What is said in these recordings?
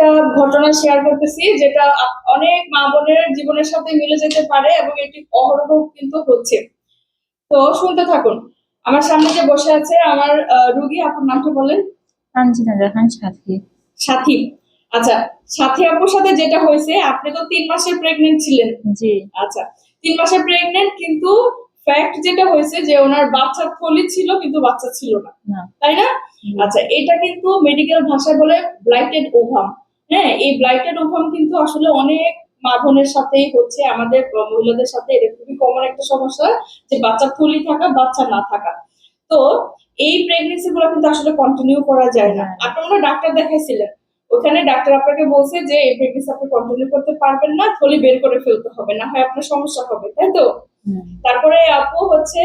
একটা ঘটনা শেয়ার করতেছি যেটা অনেক মা বোনের জীবনের সাথে মিলে যেতে পারে এবং এটি অহরহ কিন্তু হচ্ছে। তো শুনতে থাকুন। আমার সামনে যে বসে আছে আমার রুগী আপনার নামটা বলেন। তানজিনা জাহান সাথী। সাথী। আচ্ছা সাথী আপুর সাথে যেটা হয়েছে আপনি তো তিন মাসের প্রেগনেন্ট ছিলেন। জি। আচ্ছা তিন মাসের প্রেগনেন্ট কিন্তু ফ্যাক্ট যেটা হয়েছে যে ওনার বাচ্চার থলি ছিল কিন্তু বাচ্চা ছিল না। না। তাই না? আচ্ছা এটা কিন্তু মেডিকেল ভাষায় বলে ব্লাইটেড ওভাম হ্যাঁ এই ব্লাইটেড ওভাম কিন্তু আসলে অনেক মা বোনের সাথেই হচ্ছে। আমাদের মহিলাদের সাথে এটা খুবই কমন একটা সমস্যা যে বাচ্চা থলি থাকা বাচ্চা না থাকা। তো এই প্রেগনেন্সি গুলো কিন্তু আসলে কন্টিনিউ করা যায় না। হ্যাঁ। আপনি মনে ডাক্তার দেখাইছিলেন। ওখানে ডাক্তার আপনাকে বলছে যে এই প্রেগনেন্সি আপনি কন্টিনিউ করতে পারবেন না থলি বের করে ফেলতে হবে না হয় আপনার সমস্যা হবে তাই তো? তারপরে আপু হচ্ছে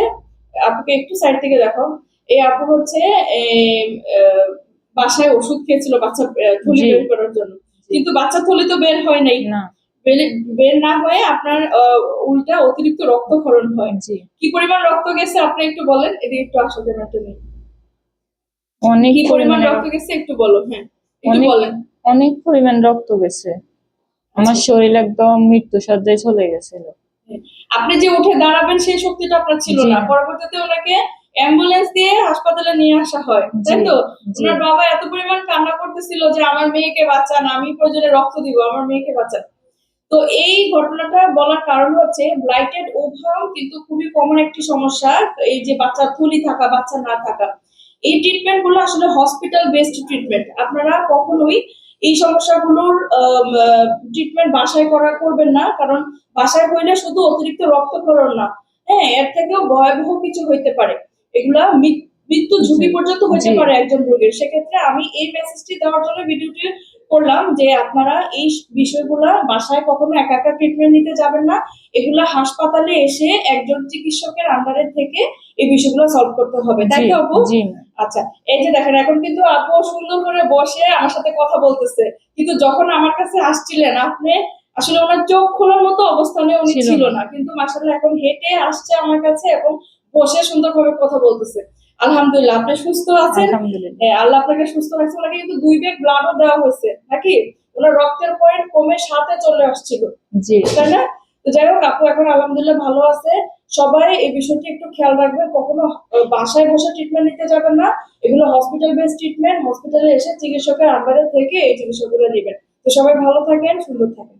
আপুকে একটু সাইড থেকে দেখো এই আপু হচ্ছে বাসায় ওষুধ খেয়েছিল বাচ্চা থলি বের করার জন্য। কিন্তু বাচ্চা থলি তো বের হয় নাই। না। বের- না হয়ে আপনার উল্টা অতিরিক্ত রক্তক্ষরণ হয়। কি পরিমাণ রক্ত গেছে আপনি একটু বলেন? এদিকে একটু আসো ক্যামেরাটা নিয়ে। অনেক পরিমাণ রক্ত গেছে একটু বলো হ্যাঁ। একটু বলেন। অনেক পরিমাণ রক্ত গেছে। আমার আচ্ছা। শরীর একদম মৃত্যু সজ্জায় চলে গেছিল। আপনি যে উঠে দাঁড়াবেন সেই শক্তিটা আপনার ছিল না। পরবর্তীতে ওনাকে অ্যাম্বুলেন্স দিয়ে হাসপাতালে নিয়ে আসা হয় তাই তো। ওনার বাবা এত পরিমাণ কান্না করতেছিল যে আমার মেয়েকে বাঁচান আমি প্রয়োজনে রক্ত দিব আমার মেয়েকে বাঁচান। তো এই ঘটনাটা বলার কারণ হচ্ছে ব্লাইটেড ওভাম কিন্তু খুবই কমন একটি সমস্যা এই যে বাচ্চা থলি থাকা বাচ্চা না থাকা। এই ট্রিটমেন্টগুলো আসলে হসপিটাল বেসড ট্রিটমেন্ট আপনারা কখনোই এই সমস্যাগুলোর ট্রিটমেন্ট বাসায় করা করবেন না কারণ বাসায় হইলে শুধু অতিরিক্ত রক্তক্ষরণ না। হ্যাঁ এর থেকেও ভয়াবহ কিছু হইতে পারে। এগুলা মৃত- মৃত্যু ঝুঁকি পর্যন্ত হইতে জি। পারে একজন রোগীর। সেক্ষেত্রে আমি এই মেসেজটি দেওয়ার জন্য ভিডিওটি করলাম যে আপনারা এই বিষয়গুলা বাসায় কখনো একা একা ট্রিটমেন্ট নিতে যাবেন না। এগুলা হাসপাতালে এসে একজন চিকিৎসকের আন্ডারে থেকে এই বিষয়গুলো সলভ করতে হবে। তাই আপু? আচ্ছা এই যে দেখেন এখন কিন্তু আপু সুন্দর করে বসে আমার সাথে কথা বলতেছে। কিন্তু যখন আমার কাছে আসছিলেন আপনি আসলে ওনার চোখ খোলার মতো অবস্থানে উনি ছিল। না। কিন্তু মাসাল্লাহ এখন হেঁটে আসছে আমার কাছে এবং বসে সুন্দরভাবে কথা বলতেছে। আলহামদুলিল্লাহ আপনি সুস্থ আছেন? হ্যাঁ, আল্লাহ আপনাকে সুস্থ রাখছে। ওনাকে কিন্তু দুই ব্যাগ ব্লাডও দেওয়া হয়েছে নাকি? ওনার রক্তের পয়েন্ট কমে সাথে চলে আসছিল। জি। তাই না? তো যাই হোক আপু এখন আলহামদুলিল্লাহ ভালো আছে। সবাই এই বিষয়টি একটু খেয়াল রাখবেন। কখনো বাসায় বসে ট্রিটমেন্ট নিতে যাবেন না। এগুলো হসপিটাল বেস ট্রিটমেন্ট হসপিটালে এসে চিকিৎসকের আন্ডারে থেকে এই চিকিৎসাগুলো নেবেন। তো সবাই ভালো থাকেন সুন্দর থাকেন।